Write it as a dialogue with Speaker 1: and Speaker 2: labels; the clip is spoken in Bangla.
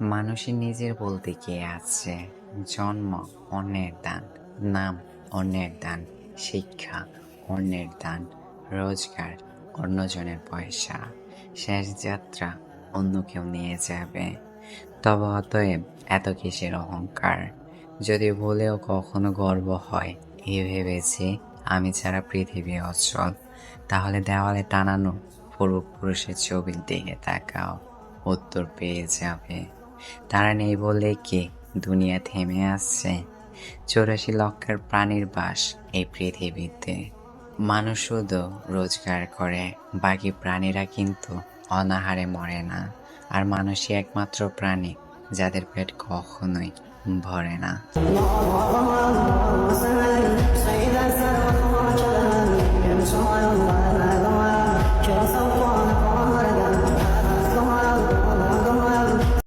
Speaker 1: মানুষের নিজের বলতে কে আছে? জন্ম, অন্যের দান। নাম, অন্যের দান। শিক্ষা, অন্যের দান। রোজগার, অন্যজনের পয়সা। শেষ যাত্রা অন্য কেউ নিয়ে যাবে। তবে অতএব এত কিসের অহংকার? যদি ভুলেও কখনো গর্ব হয়, এ ভেবেছি আমি ছাড়া পৃথিবী অচল। তাহলে দেওয়ালে টানানো পূর্বপুরুষের ছবির দিকে তাকাও। উত্তর পেয়ে যাবে। তারা নেই বলে কি দুনিয়া থেমে আসছে চৌরাশি লক্ষের প্রাণীর বাস এই পৃথিবীতে। মানুষ শুধু রোজগার করে, বাকি প্রাণীরা কিন্তু অনাহারে মরে না। আর মানুষই একমাত্র প্রাণী যাদের পেট কখনোই ভরে না।